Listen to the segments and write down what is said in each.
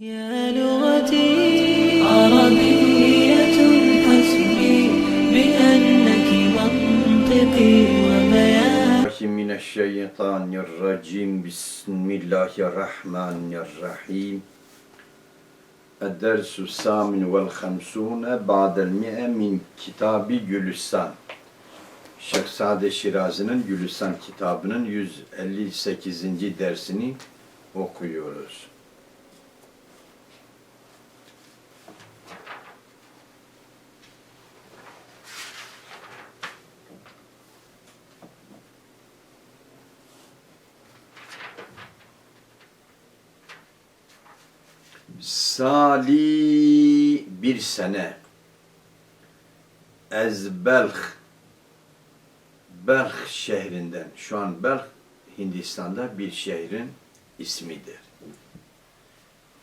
يا لغتي عربية حسبي بأنك منطقي وبيان من الشيطان الرجيم بسم الله الرحمن الرحيم الدرس الثامن والخمسون بعد المئة من كتاب Gülistan Şeyh Sade Şirazi'nin Gülistan kitabının 158. dersini okuyoruz. Sali bir sene. Ez Belh şehrinden. Şu an Belh Hindistan'da bir şehrin ismidir.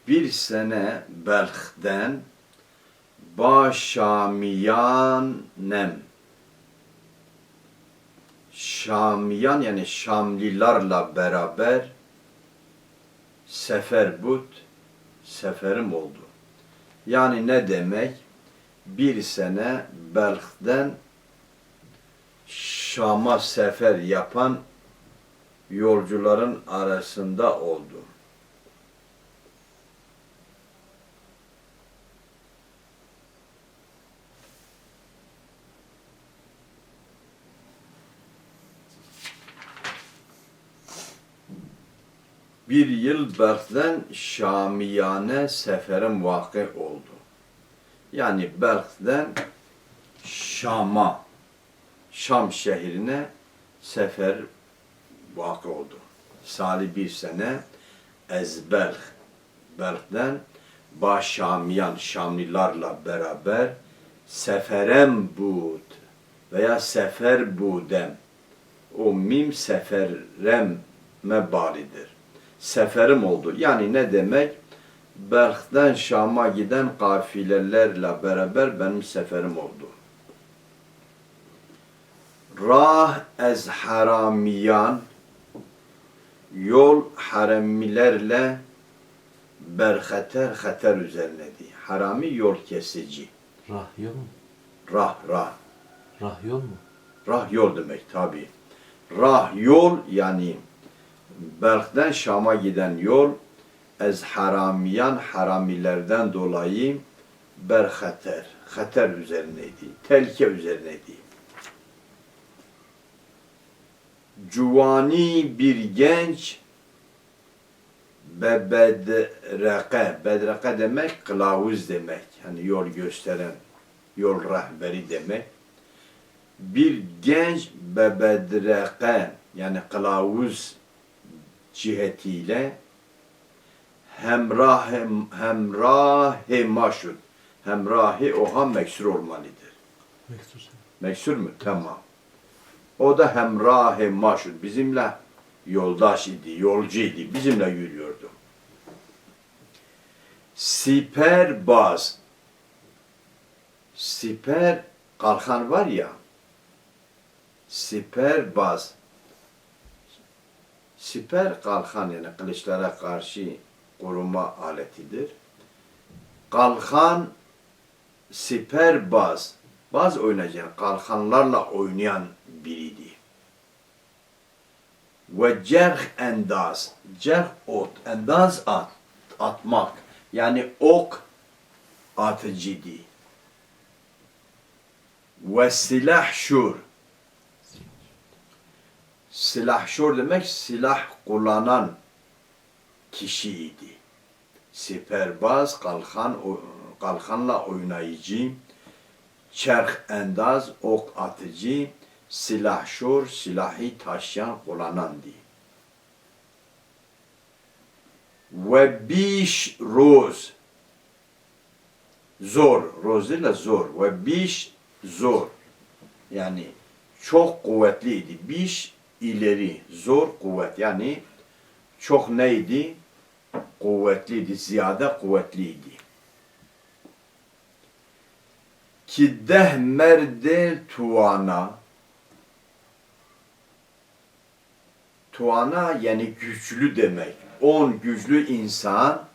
Bir sene Belh'den Başamiyanem Şamiyan yani Şamlilerle beraber seferbut seferim oldu. Yani ne demek? Bir sene Belh'den Şam'a sefer yapan yolcuların arasında oldu. Bir yıl Belh'den Şamiyane seferim vakı oldu. Yani Belh'den Şam'a, Şam şehrine sefer vakı oldu. Salih bir sene Ezbelh, Belh'den Başamiyan Şamlilarla beraber Seferem Bud veya Sefer Budem o mim sefereme baridir. Seferim oldu. Yani ne demek? Belh'den Şam'a giden kafilelerle beraber benim seferim oldu. Rah ez haramiyan yol haramilerle berhater hater üzerineydi. Harami yol kesici. Rahyol mu? Rah rah. Rahyol mu? Rah yol demek tabi. Rah yol yani Belk'ten Şam'a giden yol ez haramiyan haramilerden dolayı berhater, hater üzerineydi, telke üzerineydi. Cuvani bir genç be bedreke, bedreke demek kılavuz demek. Hani yol gösteren, yol rehberi demek. Bir genç bedreke yani kılavuz cihetiyle hemrah hemrahi maşud. Hemrahi oha meksur olmalıdır. Mektur sen. Meksur mu? Tamam. O da hemrahi maşud. Bizimle yoldaş idi, yolcu idi. Bizimle yürüyordu. Siperbaz. Siper kalkan var ya. Siperbaz. Siper kalkan yani kılıçlara karşı koruma aletidir. Kalkan siperbaz. Baz oynayacak kalkanlarla oynayan biriydi. Ve cerh endaz. Cerh ot. Endaz at. Atmak. Yani ok atıcıydı. Ve silah şur. Silahşor demek silah kullanan kişiydi. Siperbaz, kalkan, kalkanla oynayıcı, çerh endaz, ok atıcı, silahşor, silahı taşıyan, kullanandı. Ve biş roz, zor, roz değil de zor. Ve biş zor. Yani çok kuvvetliydi. Biş ileri, zor kuvvet. Yani çok neydi? Kuvvetliydi, ziyade kuvvetliydi. Ki deh merde tuana Tuana yani güçlü demek. On güçlü insan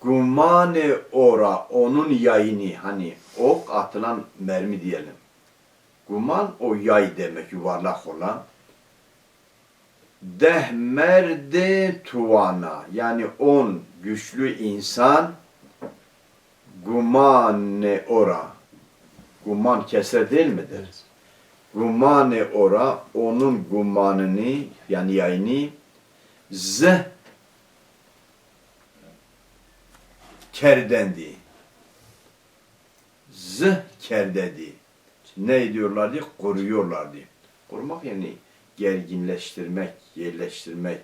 Gumane ora onun yayını hani ok atılan mermi diyelim. Guman o yay demek yuvarlak olan. Dehmerde tuvana yani on güçlü insan gumane ora. Guman keser değil midir? Evet. Gumane ora onun gumanını yani yayını z kerdendi. Z kerdedi. Ne diyorlardı? Koruyorlardı. Korumak yani gerginleştirmek, yerleştirmek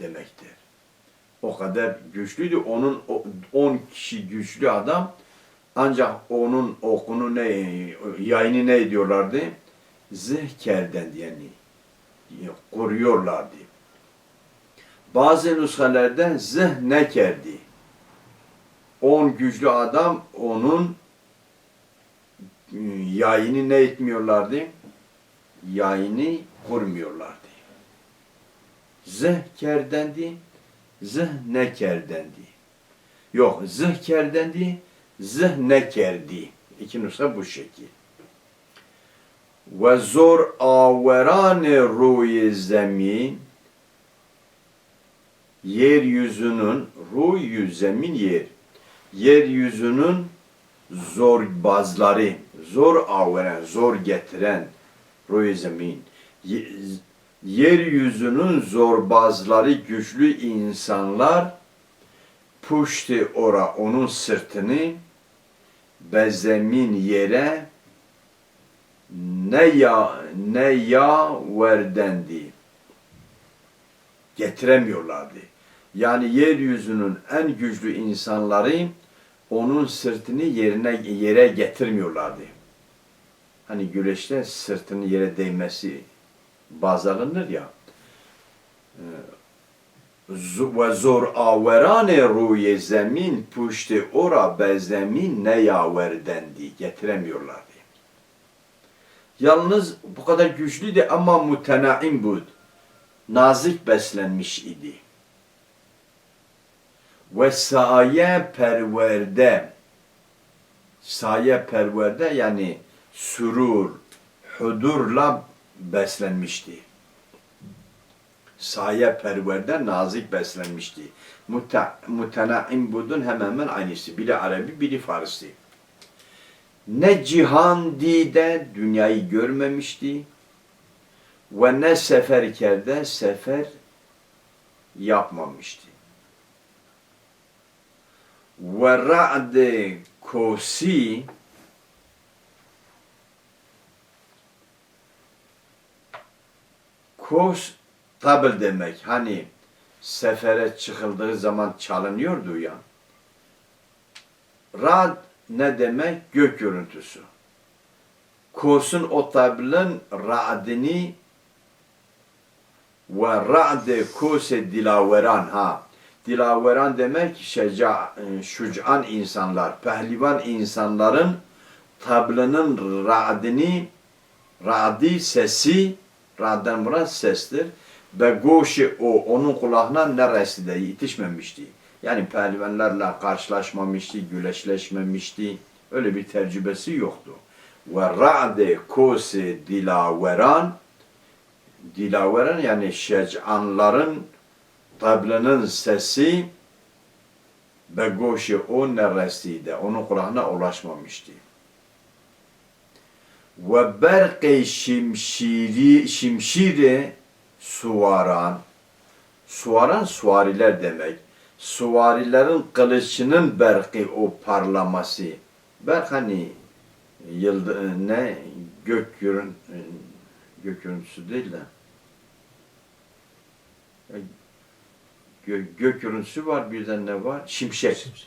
demektir. O kadar güçlüydü. Onun 10 kişi güçlü adam ancak onun okunu ne, yayını ne diyorlardı? Zehkerden yani koruyorlardı. Bazı nüshelerde zehnekerdi. On güçlü adam onun yayını ne etmiyorlardı? Yayını kurmuyorlardı. Zehkerdendi, zehnekerdendi. Yok, zehkerdendi, zehnekerdi. İki nüsha bu şekil. Ve zor averane ruy zemin yeryüzünün yüz zemin yer yeryüzünün zorbazları zor averen zor getiren ruy zemin Ye- yeryüzünün zorbazları güçlü insanlar puşti ora onun sırtını bezemin yere ne ya ne ya verdendi getiremiyorlardı. Yani yeryüzünün en güçlü insanları onun sırtını yerine yere getirmiyorlardı. Hani güreşte sırtının yere değmesi baz alınır ya. Ee, Ve zor averane ruye zemin puşti ora be zemin ne yaverdendi getiremiyorlardı. Yalnız bu kadar güçlüydü ama mutenaim bud. Nazik beslenmiş idi. Ve saye perverde saye perverde yani sürur, hudurla beslenmişti. Saye perverde nazik beslenmişti. Muta, mutenaim budun hemen hemen aynısı. Biri Arabi, biri Farsi. Ne cihan dide dünyayı görmemişti ve ne seferkerde sefer yapmamıştı. Ve ra'de kosi kos tabl demek. Hani sefere çıkıldığı zaman çalınıyordu ya. Rad ne demek? Gök görüntüsü. Kosun o tablın ra'dini ve ra'de kose dilaveran ha. Dilaveran demek şeca, şucan insanlar, pehlivan insanların tablının ra'dini, ra'di sesi, ra'den murat sestir. Ve goşi o, onun kulağına neresi de yetişmemişti. Yani pehlivanlarla karşılaşmamıştı, güleşleşmemişti. Öyle bir tecrübesi yoktu. Ve ra'de kose dilaveran, dilaveren yani şec'anların tablanın sesi begoşi o neresiydi. Onun kulağına ulaşmamıştı. Ve berqi şimşiri, şimşiri suvaran suvaran suariler demek. Suvarilerin kılıçının berqi o parlaması. Berk hani yıldı, ne gök görün, gök görüntüsü değil de gö, gök görüntüsü var birden ne var? Şimşek. Şimşek.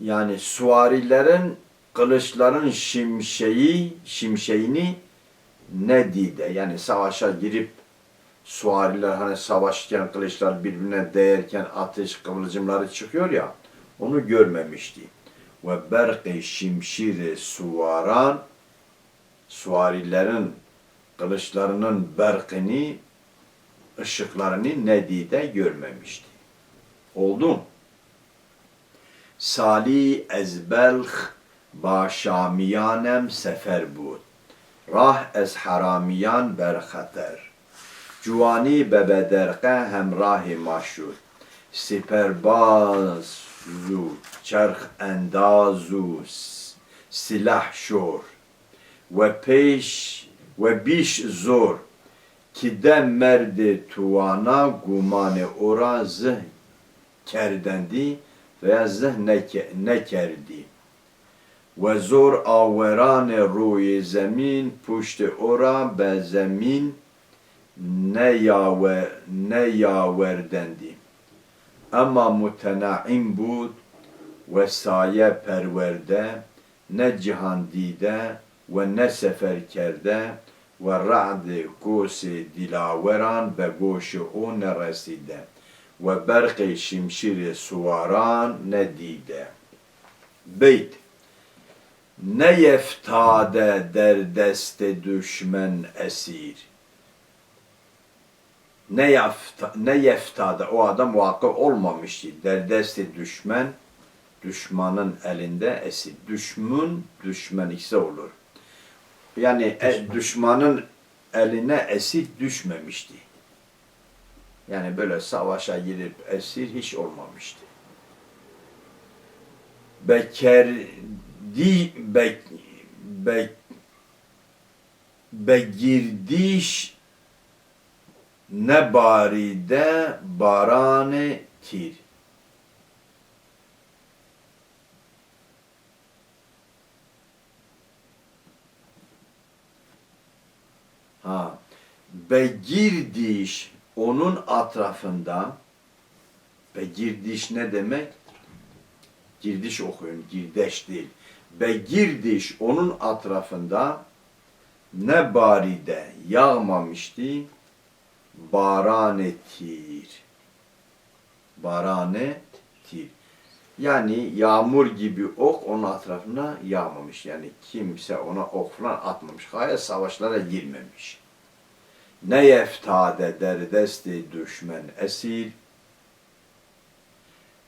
Yani suarilerin kılıçların şimşeği, şimşeğini ne dide? Yani savaşa girip suariler hani savaşırken kılıçlar birbirine değerken ateş kıvılcımları çıkıyor ya onu görmemişti. Ve berqi şimşiri suvaran suarilerin kılıçlarının berkini ışıklarını Nedi'de görmemişti. Oldu? Sali ez Belx ba Şamiyanem sefer bud. Rah ez haramiyan berxeter. Cuvani be bederqe hemrahi maşur. Siperbaz zu, çerx endazu, silah şor. Ve peş ve biş zor. Ki de merdi tuvana gumane ora zih kerdendi veya neke, nekerdi. Ve zor averane ruyi zemin puşti ora be zemin ne yaver ne yaverdendi. Ama mutenaim bud ve saye perverde ne cihan dide ve ne sefer kerde ve ra'd kosi dilaveran be goş o ne reside ve berqi şimşir suvaran ne dide. Beyt ne yeftade der deste düşmen esir. Ne yafta, ne yeftada o adam vakı olmamıştı. Der deste düşmen düşmanın elinde esir. Düşmün düşman ise olur. Yani e, düşmanın eline esir düşmemişti. Yani böyle savaşa girip esir hiç olmamıştı. Bekerdi bek bek begirdiş ne baride barane tir. Ha. Begirdiş onun atrafında Begirdiş ne demek? Girdiş okuyun, girdeş değil. Begirdiş onun atrafında ne baride yağmamıştı barane tir. Barane tir. Yani yağmur gibi ok onun etrafına yağmamış. Yani kimse ona ok falan atmamış. Hayır savaşlara girmemiş. Ne yeftade der desti düşmen esir.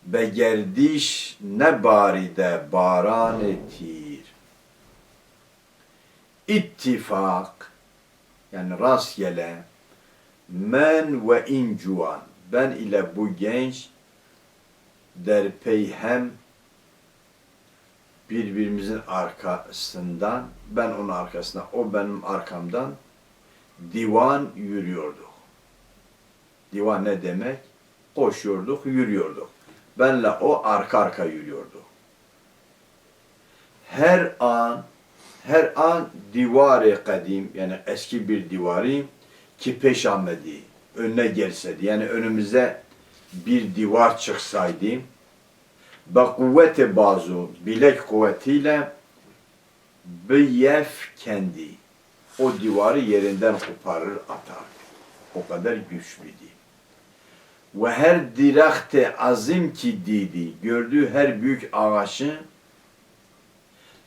Begerdiş ne baride barane tir. İttifak yani rastgele men ve incuan ben ile bu genç der peyhem birbirimizin arkasından ben onun arkasına o benim arkamdan divan yürüyorduk. Divan ne demek? Koşuyorduk, yürüyorduk. Benle o arka arka yürüyordu. Her an her an divarı kadim yani eski bir divarı ki peşamedi önüne gelseydi yani önümüze bir divar çıksaydı be kuvveti bazu bilek kuvvetiyle biyef kendi o divarı yerinden koparır atardı. O kadar güçlüydü. Ve her dirakte azim ki didi gördüğü her büyük ağaçı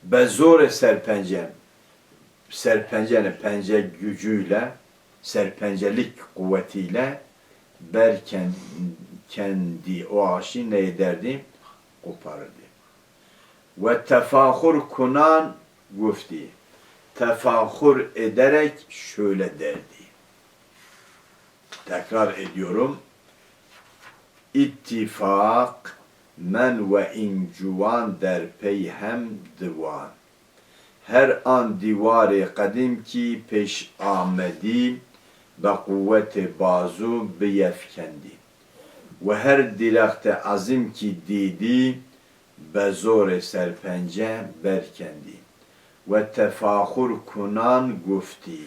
bezore serpencem serpenceni pence gücüyle serpencelik kuvvetiyle berken kendi o ağaçı ne ederdi? Koparırdı. Ve tefahur kunan gufti. Tefahur ederek şöyle derdi. Tekrar ediyorum. İttifak men ve incuvan der peyhem divan. Her an divarı kadim ki peş amedi ve kuvveti bazu biyefkendi. Ve her dilakte azim ki didi bezore serpence berkendi. Ve tefahur kunan gufti.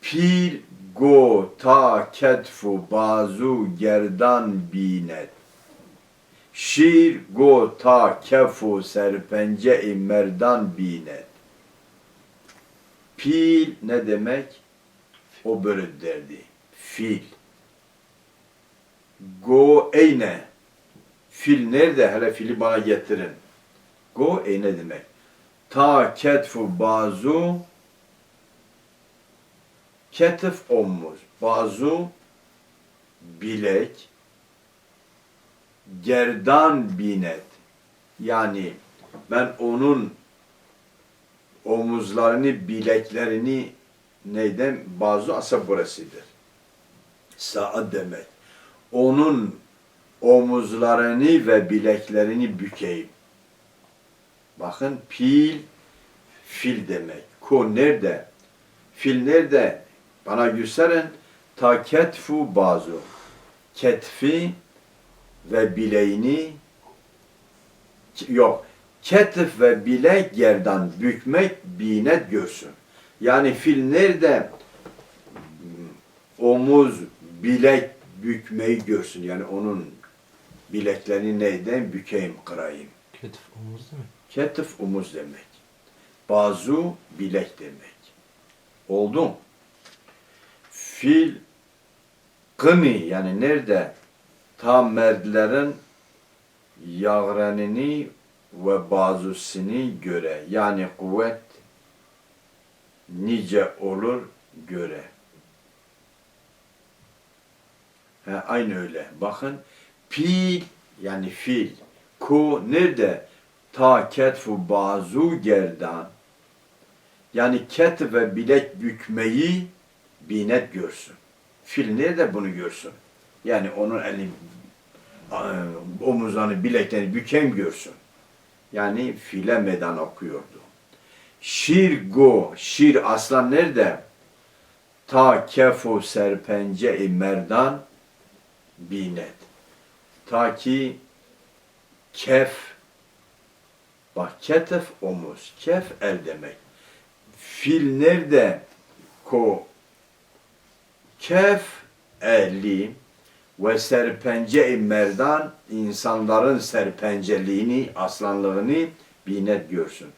Pir go ta ketfu bazu gerdan binet. Şir go ta kefu serpence merdan binet. Pil ne demek? O böyle derdi. Fil. Go eyne. Fil nerede? Hele fili bana getirin. Go eyne demek. Ta ketfu bazu ketif omuz. Bazu bilek. gerdan binet. Yani ben onun omuzlarını, bileklerini neyden? Bazı asa burasıdır. Saat demek. Onun omuzlarını ve bileklerini bükeyim. Bakın pil, fil demek. Ko nerede? Fil nerede? Bana gösterin. Ta ketfu bazu. Ketfi ve bileğini yok. Ketif ve bilek yerden bükmek binet görsün. Yani fil nerede? Omuz, bilek bükmeyi görsün. Yani onun bileklerini neyden bükeyim, kırayım. Ketif omuz mi? Ketif omuz demek. Bazu bilek demek. Oldu mu? Fil kını yani nerede? Tam merdlerin yağrenini ve bazusini göre. Yani kuvvet nice olur göre. He, aynı öyle. Bakın pil yani fil. Ku nerede? Ta ketfu bazu gerdan. Yani ket ve bilek bükmeyi binet görsün. Fil nerede bunu görsün? Yani onun eli e, omuzlarını, bileklerini büken görsün. Yani file meydan okuyordu. Şir go, şir aslan nerede? Ta kefu serpence merdan binet. Ta ki kef, bak ketef omuz, kef el demek. Fil nerede? Ko, kef eli ve serpence merdan insanların serpenceliğini, aslanlığını binet görsün.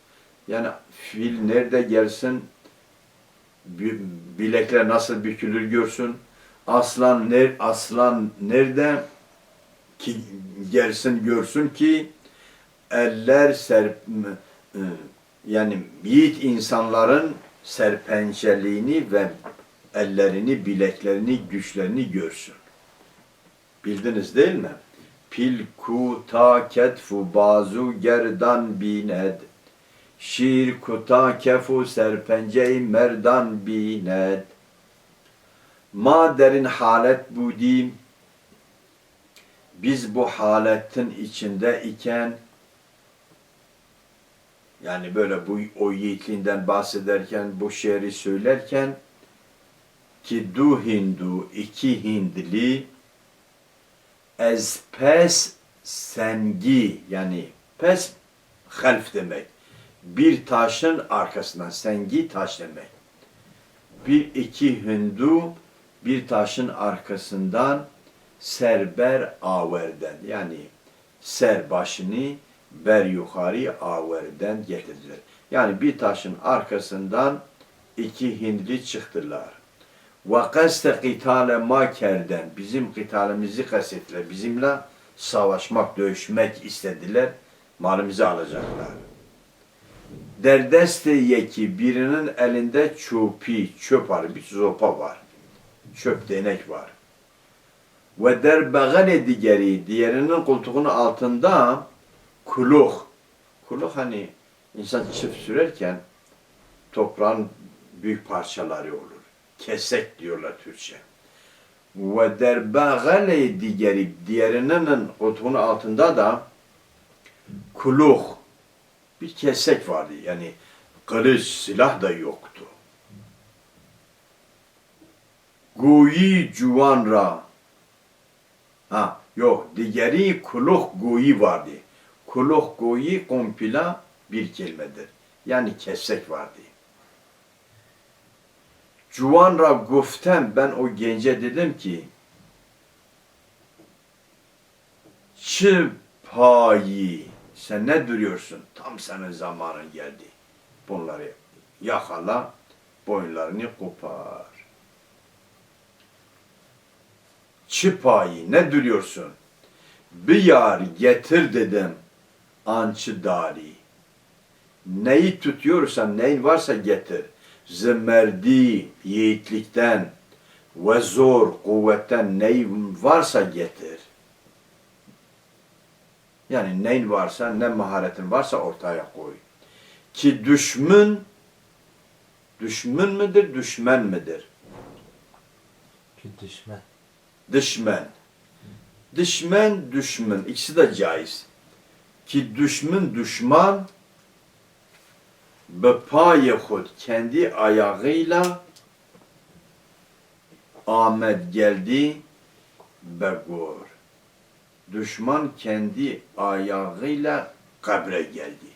Yani fil nerede gelsin, bi- bilekler nasıl bükülür görsün. Aslan ner aslan nerede ki gelsin görsün ki eller serp e, yani yiğit insanların serpençeliğini ve ellerini, bileklerini, güçlerini görsün. Bildiniz değil mi? Pil ku ta ketfu bazu gerdan bined. Şir kuta kefu serpence merdan bined. Ma derin halet budim. Biz bu haletin içinde iken yani böyle bu o yiğitliğinden bahsederken bu şiiri söylerken ki du hindu iki hindli ez pes sengi yani pes half demek. Bir taşın arkasından sengi taş demek. Bir iki hindu bir taşın arkasından serber averden yani ser başını ber yukarı averden getirdiler. Yani bir taşın arkasından iki hindli çıktılar. Ve kaste kitale makerden bizim kitalimizi kastettiler. Bizimle savaşmak, dövüşmek istediler. Malımızı alacaklar. Derdeste yeki birinin elinde çöpi, çöp var, bir sopa var. Çöp değnek var. Ve derbegale digeri, diğerinin koltuğunun altında kuluk. Kuluk hani insan çift sürerken toprağın büyük parçaları olur. Kesek diyorlar Türkçe. Ve derbegale digeri, diğerinin koltuğunun altında da kuluk. Bir kesek vardı. Yani kılıç, silah da yoktu. Guyi cuvanra. Ha, yok. Digeri kuluk guyi vardı. Kuluk guyi kompila bir kelimedir. Yani kesek vardı. Cuvanra guftem ben o gence dedim ki Çıpayi sen ne duruyorsun? Tam senin zamanın geldi. Bunları yakala, boyunlarını kopar. Çıpayi ne duruyorsun? Bir yar getir dedim ançı dari. Neyi tutuyorsan, neyin varsa getir. Zimmerdi, yiğitlikten ve zor, kuvvetten neyin varsa getir. Yani neyin varsa, ne maharetin varsa ortaya koy. Ki düşmün, düşmün müdür, düşmen midir? Ki düşman. Düşmen, düşmün. İkisi de caiz. Ki düşman be paye hud kendi ayağıyla Ahmet geldi begur. Düşman kendi ayağıyla kabre geldi.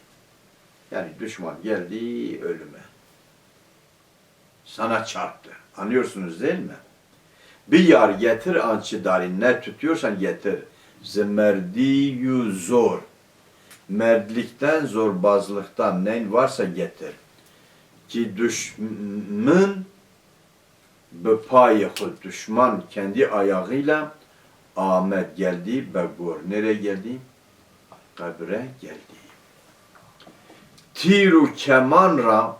Yani düşman geldi ölüme. Sana çarptı. Anlıyorsunuz değil mi? Bir yar getir ançı darin. Ne tutuyorsan getir. Zmerdiyu zor. Merdlikten, zorbazlıktan neyin varsa getir. Ki düşmün bepayı düşman kendi ayağıyla Ahmet geldi begur. Nereye geldi? Kabre geldi. Tiru kemanra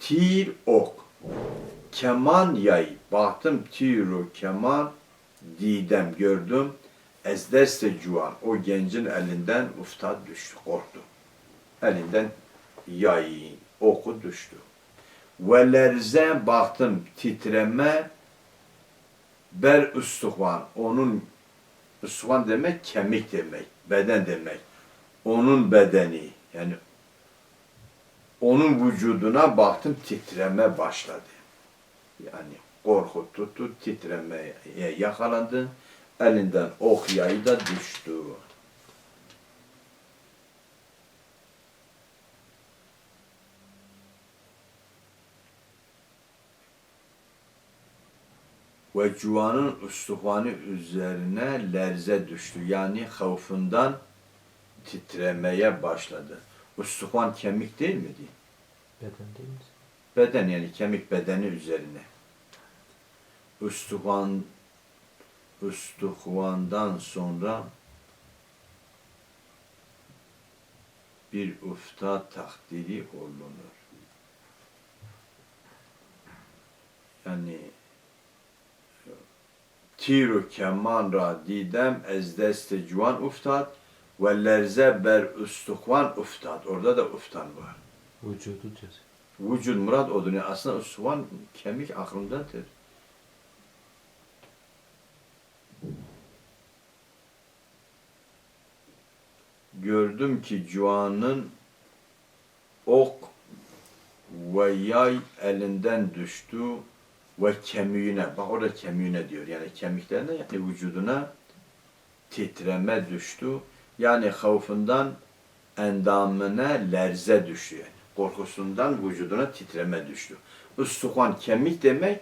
tir ok. Keman yay. Baktım tiru keman didem gördüm. Ezdeste cuan. O gencin elinden uftad düştü. Korktu. Elinden yay oku düştü. Ve lerze baktım titreme ber üstühvan. Onun üstühvan demek kemik demek. Beden demek. Onun bedeni yani onun vücuduna baktım titreme başladı. Yani korku tuttu, titremeye yakalandı. Elinden ok yayı da düştü. Ve cuvanın üstühvanı üzerine lerze düştü. Yani havfundan titremeye başladı. Üstühvan kemik değil miydi? Beden değil mi? Beden yani kemik bedeni üzerine. Üstühvan üstühvandan sonra bir ufta takdiri olunur. Yani tiru keman ra didem ez deste cuan uftat ve lerze ber üstühvan uftat. Orada da uftan var. Vücudu diyor. Vücud murad odur. Yani aslında soğan kemik aklındadır. Gördüm ki Cuan'ın ok ve yay elinden düştü ve kemiğine, bak orada kemiğine diyor. Yani kemiklerine yani vücuduna titreme düştü. Yani havfundan endamına lerze düştü. Yani korkusundan vücuduna titreme düştü. Üstükan kemik demek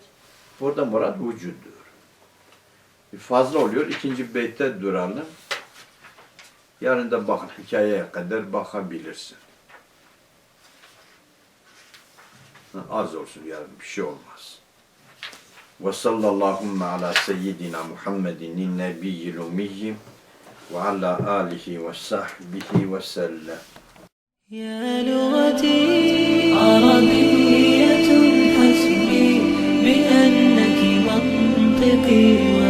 burada murad vücuddur. Fazla oluyor. İkinci beytte duralım. Yarın da bakın hikayeye kadar bakabilirsin. Ha, Az olsun yarın bir şey olmaz. Ve sallallahu ala seyyidina Muhammedin nebiyyil umiyyi ve ala alihi ve sahbihi ve sellem. يا لغتي عربية حسبي بأنك منطقي وبياني